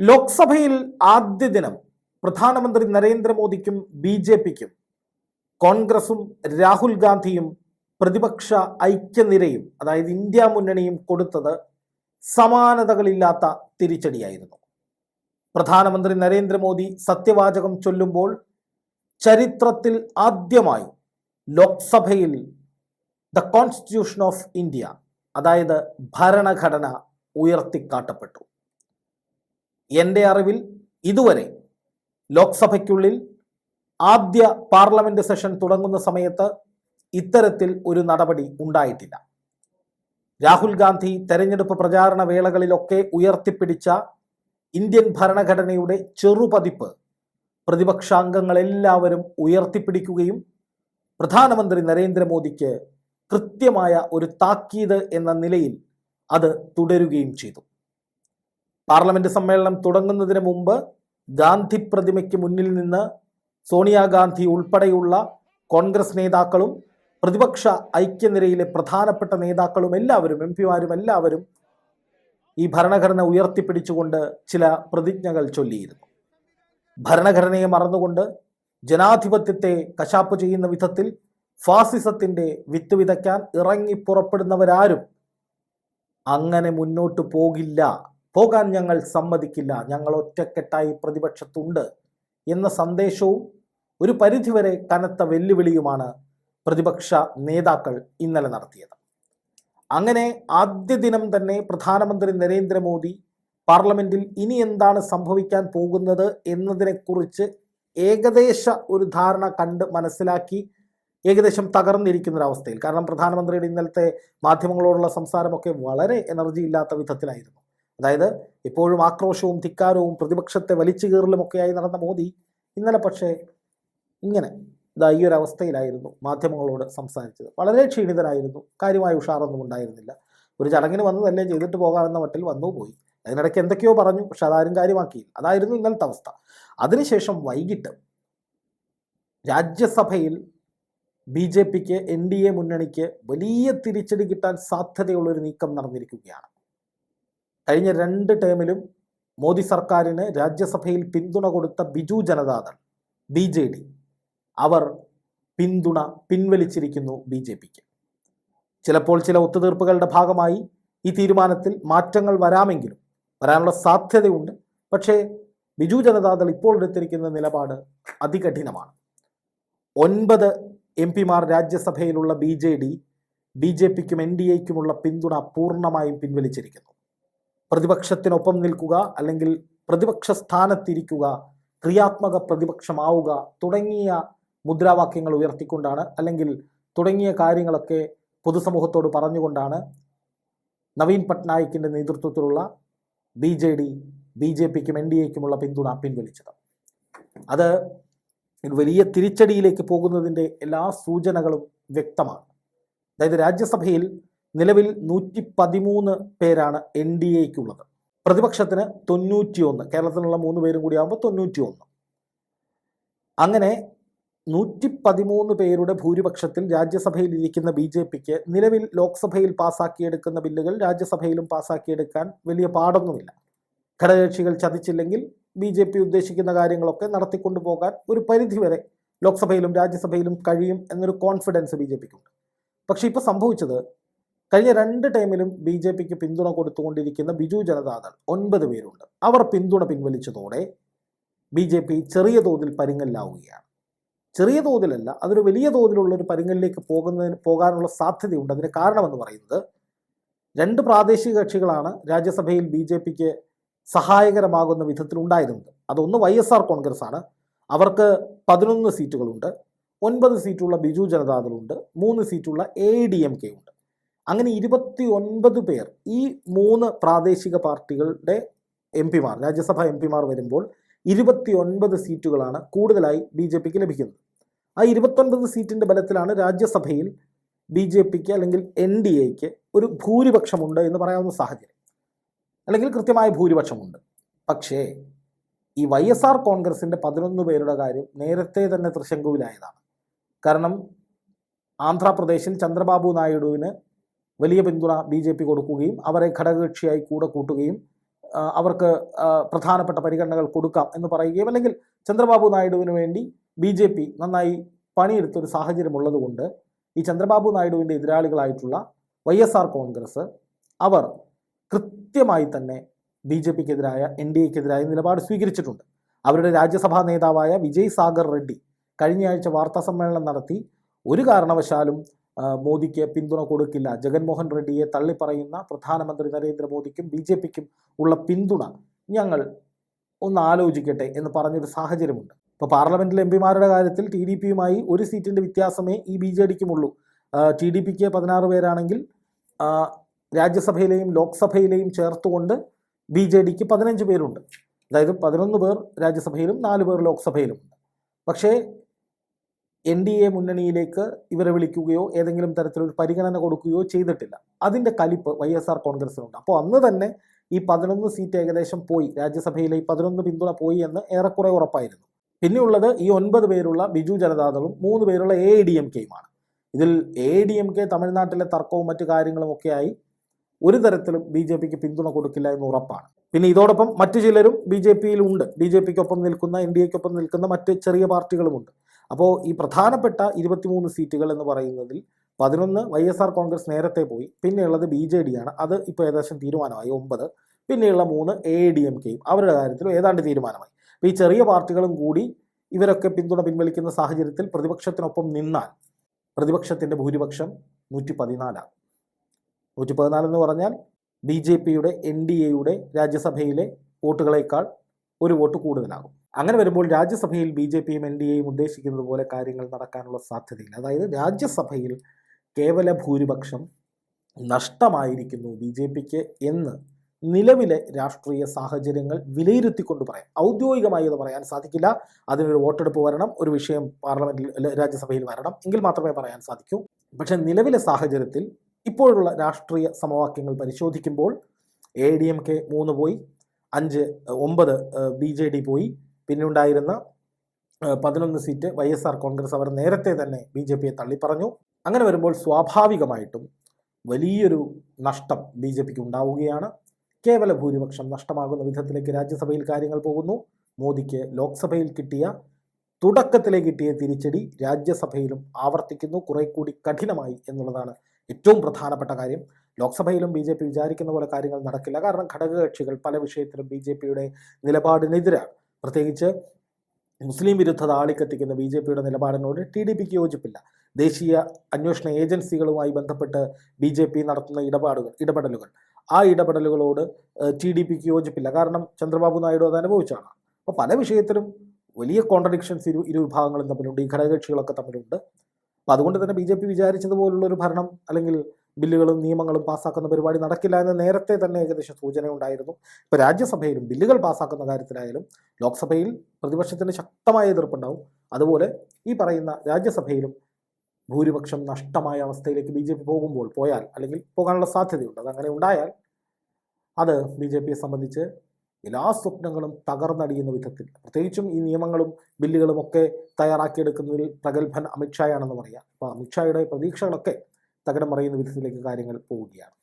ലോക്സഭയിൽ ആദ്യ ദിനം പ്രധാനമന്ത്രി നരേന്ദ്രമോദിക്കും ബി ജെ പിക്കും കോൺഗ്രസും രാഹുൽ ഗാന്ധിയും പ്രതിപക്ഷ ഐക്യനിരയും അതായത് ഇന്ത്യ മുന്നണിയും കൊടുത്തത് സമാനതകളില്ലാത്ത തിരിച്ചടിയായിരുന്നു. പ്രധാനമന്ത്രി നരേന്ദ്രമോദി സത്യവാചകം ചൊല്ലുമ്പോൾ ചരിത്രത്തിൽ ആദ്യമായി ലോക്സഭയിൽ ദ കോൺസ്റ്റിറ്റ്യൂഷൻ ഓഫ് ഇന്ത്യ അതായത് ഭരണഘടന ഉയർത്തിക്കാട്ടപ്പെട്ടു. എന്റെ അറിവിൽ ഇതുവരെ ലോക്സഭയ്ക്കുള്ളിൽ ആദ്യ പാർലമെന്റ് സെഷൻ തുടങ്ങുന്ന സമയത്ത് ഇത്തരത്തിൽ ഒരു നടപടി ഉണ്ടായിട്ടില്ല. രാഹുൽ ഗാന്ധി തെരഞ്ഞെടുപ്പ് പ്രചാരണ വേളകളിലൊക്കെ ഉയർത്തിപ്പിടിച്ച ഇന്ത്യൻ ഭരണഘടനയുടെ ചെറുപതിപ്പ് പ്രതിപക്ഷാംഗങ്ങളെല്ലാവരും ഉയർത്തിപ്പിടിക്കുകയും പ്രധാനമന്ത്രി നരേന്ദ്രമോദിക്ക് കൃത്യമായ ഒരു താക്കീത് എന്ന നിലയിൽ അത് തുടരുകയും ചെയ്തു. പാർലമെന്റ് സമ്മേളനം തുടങ്ങുന്നതിന് മുമ്പ് ഗാന്ധി പ്രതിമയ്ക്ക് മുന്നിൽ നിന്ന് സോണിയാഗാന്ധി ഉൾപ്പെടെയുള്ള കോൺഗ്രസ് നേതാക്കളും പ്രതിപക്ഷ ഐക്യനിരയിലെ പ്രധാനപ്പെട്ട നേതാക്കളും എല്ലാവരും എം പിമാരും എല്ലാവരും ഈ ഭരണഘടന ഉയർത്തിപ്പിടിച്ചുകൊണ്ട് ചില പ്രതിജ്ഞകൾ ചൊല്ലിയിരുന്നു. ഭരണഘടനയെ മറന്നുകൊണ്ട് ജനാധിപത്യത്തെ കശാപ്പ് ചെയ്യുന്ന വിധത്തിൽ ഫാസിസത്തിന്റെ വിത്ത് വിതയ്ക്കാൻ ഇറങ്ങി പുറപ്പെടുന്നവരാരും അങ്ങനെ മുന്നോട്ട് പോകില്ല. പോകാൻ ഞങ്ങൾ സമ്മതിക്കില്ല. ഞങ്ങൾ ഒറ്റക്കെട്ടായി പ്രതിപക്ഷത്തുണ്ട് എന്ന സന്ദേശവും ഒരു പരിധിവരെ കനത്ത വെല്ലുവിളിയുമാണ് പ്രതിപക്ഷ നേതാക്കൾ ഇന്നലെ നടത്തിയത്. അങ്ങനെ ആദ്യ ദിനം തന്നെ പ്രധാനമന്ത്രി നരേന്ദ്രമോദി പാർലമെന്റിൽ ഇനി എന്താണ് സംഭവിക്കാൻ പോകുന്നത് എന്നതിനെക്കുറിച്ച് ഏകദേശ ഒരു ധാരണ കണ്ട് മനസ്സിലാക്കി ഏകദേശം തകർന്നിരിക്കുന്ന ഒരു കാരണം പ്രധാനമന്ത്രിയുടെ ഇന്നലത്തെ മാധ്യമങ്ങളോടുള്ള സംസാരമൊക്കെ വളരെ എനർജി ഇല്ലാത്ത വിധത്തിലായിരുന്നു. അതായത് എപ്പോഴും ആക്രോശവും ധിക്കാരവും പ്രതിപക്ഷത്തെ വലിച്ചു കീറലുമൊക്കെയായി നടന്ന മോദി ഇന്നലെ പക്ഷേ ഇങ്ങനെ ഇതാ ഈ ഒരു അവസ്ഥയിലായിരുന്നു മാധ്യമങ്ങളോട് സംസാരിച്ചത്. വളരെ ക്ഷീണിതരായിരുന്നു കാര്യമായ ഉഷാറൊന്നും ഉണ്ടായിരുന്നില്ല. ഒരു ചടങ്ങിന് വന്നതല്ലേ ചെയ്തിട്ട് പോകാമെന്ന മട്ടിൽ വന്നു പോയി. അതിനിടയ്ക്ക് എന്തൊക്കെയോ പറഞ്ഞു പക്ഷെ അതാരും കാര്യമാക്കിയില്ല. അതായിരുന്നു ഇന്നലത്തെ അവസ്ഥ. അതിനുശേഷം വൈകിട്ട് രാജ്യസഭയിൽ ബി ജെ പിക്ക് എൻ ഡി എ മുന്നണിക്ക് വലിയ തിരിച്ചടി കിട്ടാൻ സാധ്യതയുള്ളൊരു നീക്കം നടന്നിരിക്കുകയാണ്. കഴിഞ്ഞ രണ്ട് ടേമിലും മോദി സർക്കാരിന് രാജ്യസഭയിൽ പിന്തുണ കൊടുത്ത ബിജു ജനതാദൾ ബി ജെ ഡി. അവർ പിന്തുണ പിൻവലിച്ചിരിക്കുന്നു ബി ജെ പിക്ക്. ചിലപ്പോൾ ചില ഒത്തുതീർപ്പുകളുടെ ഭാഗമായി ഈ തീരുമാനത്തിൽ മാറ്റങ്ങൾ വരാമെങ്കിലും വരാനുള്ള സാധ്യതയുണ്ട്. പക്ഷേ ബിജു ജനതാദൾ ഇപ്പോൾ എടുത്തിരിക്കുന്ന നിലപാട് അതികഠിനമാണ്. ഒൻപത് എം പിമാർ രാജ്യസഭയിലുള്ള B J D B J പിക്കും എൻ ഡി എക്കുമുള്ള പിന്തുണ പൂർണമായും പിൻവലിച്ചിരിക്കുന്നു. പ്രതിപക്ഷത്തിനൊപ്പം നിൽക്കുക അല്ലെങ്കിൽ പ്രതിപക്ഷ സ്ഥാനത്തിരിക്കുക ക്രിയാത്മക പ്രതിപക്ഷമാവുക തുടങ്ങിയ മുദ്രാവാക്യങ്ങൾ ഉയർത്തിക്കൊണ്ടാണ് അല്ലെങ്കിൽ തുടങ്ങിയ കാര്യങ്ങളൊക്കെ പൊതുസമൂഹത്തോട് പറഞ്ഞുകൊണ്ടാണ് നവീൻ പട്നായിക്കിന്റെ നേതൃത്വത്തിലുള്ള B J D B J പിക്കും എൻ ഡി എക്കുമുള്ള പിന്തുണ പിൻവലിച്ചത്. അത് വലിയ തിരിച്ചടിയിലേക്ക് പോകുന്നതിന്റെ എല്ലാ സൂചനകളും വ്യക്തമാണ്. അതായത് രാജ്യസഭയിൽ നിലവിൽ നൂറ്റി പതിമൂന്ന് പേരാണ് എൻ ഡി എക്കുള്ളത് പ്രതിപക്ഷത്തിന് തൊണ്ണൂറ്റിയൊന്ന് കേരളത്തിലുള്ള മൂന്ന് പേരും കൂടി ആകുമ്പോൾ തൊണ്ണൂറ്റിയൊന്ന്. അങ്ങനെ നൂറ്റി പതിമൂന്ന് പേരുടെ ഭൂരിപക്ഷത്തിൽ രാജ്യസഭയിൽ ഇരിക്കുന്ന ബി ജെ പിക്ക് നിലവിൽ ലോക്സഭയിൽ പാസാക്കിയെടുക്കുന്ന ബില്ലുകൾ രാജ്യസഭയിലും പാസാക്കിയെടുക്കാൻ വലിയ പാടൊന്നുമില്ല. ഘടകകക്ഷികൾ ചതിച്ചില്ലെങ്കിൽ ബി ജെ പി ഉദ്ദേശിക്കുന്ന കാര്യങ്ങളൊക്കെ നടത്തിക്കൊണ്ടു പോകാൻ ഒരു പരിധിവരെ ലോക്സഭയിലും രാജ്യസഭയിലും കഴിയും എന്നൊരു കോൺഫിഡൻസ് ബി ജെ പിക്കുണ്ട്. പക്ഷേ ഇപ്പോൾ സംഭവിച്ചത് കഴിഞ്ഞ രണ്ട് ടൈമിലും ബി ജെ പിക്ക് പിന്തുണ കൊടുത്തുകൊണ്ടിരിക്കുന്ന ബിജു ജനതാദൾ ഒൻപത് പേരുണ്ട്. അവർ പിന്തുണ പിൻവലിച്ചതോടെ ബി ജെ പി ചെറിയ തോതിൽ പരിങ്ങലിലാവുകയാണ് ചെറിയ തോതിലല്ല അതൊരു വലിയ തോതിലുള്ള ഒരു പരിങ്ങലിലേക്ക് പോകുന്നതിന് പോകാനുള്ള സാധ്യതയുണ്ട്. അതിന് കാരണമെന്ന് പറയുന്നത് രണ്ട് പ്രാദേശിക കക്ഷികളാണ് രാജ്യസഭയിൽ ബി ജെ പിക്ക് സഹായകരമാകുന്ന വിധത്തിൽ ഉണ്ടായിരുന്നത്. അതൊന്ന് വൈ എസ് ആർ കോൺഗ്രസ് ആണ് അവർക്ക് പതിനൊന്ന് സീറ്റുകളുണ്ട്. ഒൻപത് സീറ്റുള്ള ബിജു ജനതാദളുണ്ട്. മൂന്ന് സീറ്റുള്ള എ ഡി എം കെ ഉണ്ട്. അങ്ങനെ ഇരുപത്തി ഒൻപത് പേർ ഈ മൂന്ന് പ്രാദേശിക പാർട്ടികളുടെ എം പിമാർ രാജ്യസഭ എം പിമാർ വരുമ്പോൾ ഇരുപത്തി ഒൻപത് സീറ്റുകളാണ് കൂടുതലായി ബി ജെ പിക്ക് ലഭിക്കുന്നത്. ആ ഇരുപത്തൊൻപത് സീറ്റിന്റെ ബലത്തിലാണ് രാജ്യസഭയിൽ ബി ജെ പിക്ക് അല്ലെങ്കിൽ എൻ ഡി എക്ക് ഒരു ഭൂരിപക്ഷമുണ്ട് എന്ന് പറയാവുന്ന സാഹചര്യം. അല്ലെങ്കിൽ കൃത്യമായ ഭൂരിപക്ഷമുണ്ട്. പക്ഷേ ഈ വൈ എസ് ആർ കോൺഗ്രസിന്റെ പതിനൊന്ന് പേരുടെ കാര്യം നേരത്തെ തന്നെ തൃശങ്കുവിലായതാണ്. കാരണം ആന്ധ്രാപ്രദേശിൽ ചന്ദ്രബാബു നായിഡുവിന് വലിയ പിന്തുണ ബി ജെ പി കൊടുക്കുകയും അവരെ ഘടകകക്ഷിയായി കൂടെ കൂട്ടുകയും അവർക്ക് പ്രധാനപ്പെട്ട പരിഗണനകൾ കൊടുക്കാം എന്ന് പറയുകയും അല്ലെങ്കിൽ ചന്ദ്രബാബു നായിഡുവിന് വേണ്ടി ബി ജെ പി നന്നായി പണിയെടുത്തൊരു സാഹചര്യം ഉള്ളതുകൊണ്ട് ഈ ചന്ദ്രബാബു നായിഡുവിന്റെ എതിരാളികളായിട്ടുള്ള വൈ എസ് ആർ കോൺഗ്രസ് അവർ കൃത്യമായി തന്നെ ബി ജെ പിക്കെതിരായ എൻ ഡി എക്കെതിരായ നിലപാട് സ്വീകരിച്ചിട്ടുണ്ട്. അവരുടെ രാജ്യസഭാ നേതാവായ വിജയ് സാഗർ റെഡ്ഡി കഴിഞ്ഞയാഴ്ച വാർത്താ സമ്മേളനം നടത്തി ഒരു കാരണവശാലും മോദിക്ക് പിന്തുണ കൊടുക്കില്ല. ജഗൻമോഹൻ റെഡ്ഡിയെ തള്ളിപ്പറയുന്ന പ്രധാനമന്ത്രി നരേന്ദ്രമോദിക്കും ബി ജെ പിക്കും ഉള്ള പിന്തുണ ഞങ്ങൾ ഒന്ന് ആലോചിക്കട്ടെ എന്ന് പറഞ്ഞൊരു സാഹചര്യമുണ്ട്. ഇപ്പോൾ പാർലമെന്റിലെ എം പിമാരുടെ കാര്യത്തിൽ ടി ഡി പിയുമായി ഒരു സീറ്റിന്റെ വ്യത്യാസമേ ഈ ബി ജെ ഡിക്കുമുള്ളൂ. ടി ഡി പിക്ക് പതിനാറ് പേരാണെങ്കിൽ രാജ്യസഭയിലെയും ലോക്സഭയിലെയും ചേർത്തുകൊണ്ട് ബി ജെ ഡിക്ക് പതിനഞ്ച് പേരുണ്ട്. അതായത് പതിനൊന്ന് പേർ രാജ്യസഭയിലും നാല് പേർ ലോക്സഭയിലും പക്ഷേ എൻ ഡി എ മുന്നണിയിലേക്ക് ഇവരെ വിളിക്കുകയോ ഏതെങ്കിലും തരത്തിലൊരു പരിഗണന കൊടുക്കുകയോ ചെയ്തിട്ടില്ല. അതിന്റെ കലിപ്പ് വൈ എസ് ആർ കോൺഗ്രസിനുണ്ട് അപ്പോൾ അന്ന് തന്നെ ഈ പതിനൊന്ന് സീറ്റ് ഏകദേശം പോയി. രാജ്യസഭയിലെ ഈ പതിനൊന്ന് പിന്തുണ പോയി എന്ന് ഏറെക്കുറെ ഉറപ്പായിരുന്നു. പിന്നെയുള്ളത് ഈ ഒൻപത് പേരുള്ള ബിജു ജനതാദളും മൂന്ന് പേരുള്ള എ ഡി എം കെയുമാണ് ഇതിൽ എ ഡി എം കെ തമിഴ്നാട്ടിലെ തർക്കവും മറ്റു കാര്യങ്ങളും ആയി ഒരു തരത്തിലും ബി ജെ പിക്ക് പിന്തുണ കൊടുക്കില്ല എന്ന് ഉറപ്പാണ്. പിന്നെ ഇതോടൊപ്പം മറ്റു ചിലരും ബി ജെ പിയിലുണ്ട് ബി ജെ പിക്കൊപ്പം നിൽക്കുന്ന എൻ ഡി എക്കൊപ്പം നിൽക്കുന്ന മറ്റ് ചെറിയ പാർട്ടികളുമുണ്ട്. അപ്പോൾ ഈ പ്രധാനപ്പെട്ട ഇരുപത്തിമൂന്ന് സീറ്റുകൾ എന്ന് പറയുന്നതിൽ പതിനൊന്ന് വൈ എസ് ആർ കോൺഗ്രസ് നേരത്തെ പോയി പിന്നെയുള്ളത് ബി ജെ ഡി ആണ്. അത് ഇപ്പോൾ ഏകദേശം തീരുമാനമായി ഒമ്പത്. പിന്നെയുള്ള മൂന്ന് എ ഡി എം കെയും. അവരുടെ കാര്യത്തിലും ഏതാണ്ട് തീരുമാനമായി. അപ്പോൾ ഈ ചെറിയ പാർട്ടികളും കൂടി ഇവരൊക്കെ പിന്തുണ പിൻവലിക്കുന്ന സാഹചര്യത്തിൽ പ്രതിപക്ഷത്തിനൊപ്പം നിന്നാൽ പ്രതിപക്ഷത്തിന്റെ ഭൂരിപക്ഷം നൂറ്റി പതിനാലാണ് നൂറ്റി പതിനാലെന്ന് പറഞ്ഞാൽ ബി ജെ പിയുടെ എൻ ഡി എയുടെ രാജ്യസഭയിലെ വോട്ടുകളേക്കാൾ ഒരു വോട്ട് കൂടുതലാകും. അങ്ങനെ വരുമ്പോൾ രാജ്യസഭയിൽ ബി ജെ പിയും എൻ ഡി എയും ഉദ്ദേശിക്കുന്നത് പോലെ കാര്യങ്ങൾ നടക്കാനുള്ള സാധ്യതയില്ല. അതായത് രാജ്യസഭയിൽ കേവല ഭൂരിപക്ഷം നഷ്ടമായിരിക്കുന്നു ബി ജെ പിക്ക് എന്ന് നിലവിലെ രാഷ്ട്രീയ സാഹചര്യങ്ങൾ വിലയിരുത്തിക്കൊണ്ട് പറയാം. ഔദ്യോഗികമായി അത് പറയാൻ സാധിക്കില്ല. അതിനൊരു വോട്ടെടുപ്പ് വരണം ഒരു വിഷയം പാർലമെന്റിൽ രാജ്യസഭയിൽ വരണം എങ്കിൽ മാത്രമേ പറയാൻ സാധിക്കൂ. പക്ഷേ നിലവിലെ സാഹചര്യത്തിൽ ഇപ്പോഴുള്ള രാഷ്ട്രീയ സമവാക്യങ്ങൾ പരിശോധിക്കുമ്പോൾ എ ഡി എം കെ മൂന്ന് പോയി അഞ്ച് ഒമ്പത് ബി ജെ ഡി പോയി പിന്നെ ഉണ്ടായിരുന്ന പതിനൊന്ന് seat Y S R Congress അവർ നേരത്തെ തന്നെ ബി ജെ പിയെ തള്ളിപ്പറഞ്ഞു. അങ്ങനെ വരുമ്പോൾ സ്വാഭാവികമായിട്ടും വലിയൊരു നഷ്ടം ബി ജെ പിക്ക് ഉണ്ടാവുകയാണ്. കേവല ഭൂരിപക്ഷം നഷ്ടമാകുന്ന വിധത്തിലേക്ക് രാജ്യസഭയിൽ കാര്യങ്ങൾ പോകുന്നു. മോദിക്ക് ലോക്സഭയിൽ കിട്ടിയ തുടക്കത്തിലെ കിട്ടിയ തിരിച്ചടി രാജ്യസഭയിലും ആവർത്തിക്കുന്നു. കുറെ കൂടി കഠിനമായി എന്നുള്ളതാണ് ഏറ്റവും പ്രധാനപ്പെട്ട കാര്യം. ലോക്സഭയിലും ബി ജെ പി വിചാരിക്കുന്ന പോലെ കാര്യങ്ങൾ നടക്കില്ല. കാരണം ഘടകകക്ഷികൾ പല വിഷയത്തിലും ബി ജെ പിയുടെ നിലപാടിനെതിരാണ്. പ്രത്യേകിച്ച് മുസ്ലിം വിരുദ്ധത ആളിക്കത്തിക്കുന്ന ബി ജെ പിയുടെ നിലപാടിനോട് ടി ഡി പിക്ക് യോജിപ്പില്ല. ദേശീയ അന്വേഷണ ഏജൻസികളുമായി ബന്ധപ്പെട്ട് ബി ജെ പി നടത്തുന്ന ഇടപാടുകൾ ഇടപെടലുകൾ. ആ ഇടപെടലുകളോട് ടി ഡി പിക്ക് യോജിപ്പില്ല. കാരണം ചന്ദ്രബാബു നായിഡു അത് അനുഭവിച്ചാണ്. അപ്പോൾ പല വിഷയത്തിലും വലിയ കോൺട്രഡിക്ഷൻസ് ഇരു ഇരു വിഭാഗങ്ങളും തമ്മിലുണ്ട്. ഈ ഘടകകക്ഷികളൊക്കെ തമ്മിലുണ്ട്. അപ്പോൾ അതുകൊണ്ട് തന്നെ ബി ജെ പി വിചാരിച്ചതുപോലുള്ള ഒരു ഭരണം അല്ലെങ്കിൽ ബില്ലുകളും നിയമങ്ങളും പാസ്സാക്കുന്ന പരിപാടി നടക്കില്ല എന്ന് നേരത്തെ തന്നെ ഏകദേശം സൂചനയുണ്ടായിരുന്നു ഇപ്പോൾ രാജ്യസഭയിലും ബില്ലുകൾ പാസ്സാക്കുന്ന കാര്യത്തിലായാലും ലോക്സഭയിൽ പ്രതിപക്ഷത്തിന് ശക്തമായ എതിർപ്പുണ്ടാവും. അതുപോലെ ഈ പറയുന്ന രാജ്യസഭയിലും ഭൂരിപക്ഷം നഷ്ടമായ അവസ്ഥയിലേക്ക് ബി ജെ പി പോകുമ്പോൾ പോയാൽ അല്ലെങ്കിൽ പോകാനുള്ള സാധ്യതയുണ്ട്. അതങ്ങനെ ഉണ്ടായാൽ അത് ബി ജെ പിയെ സംബന്ധിച്ച് എല്ലാ സ്വപ്നങ്ങളും തകർന്നടിയുന്ന വിധത്തിൽ പ്രത്യേകിച്ചും ഈ നിയമങ്ങളും ബില്ലുകളും ഒക്കെ തയ്യാറാക്കിയെടുക്കുന്നതിൽ പ്രഗത്ഭൻ അമിത്ഷായാണെന്ന് പറയാം. അപ്പോൾ അമിത്ഷായുടെ പ്രതീക്ഷകളൊക്കെ തകിടം മറിയുന്ന വിധത്തിലേക്ക് കാര്യങ്ങൾ പോവുകയാണ്.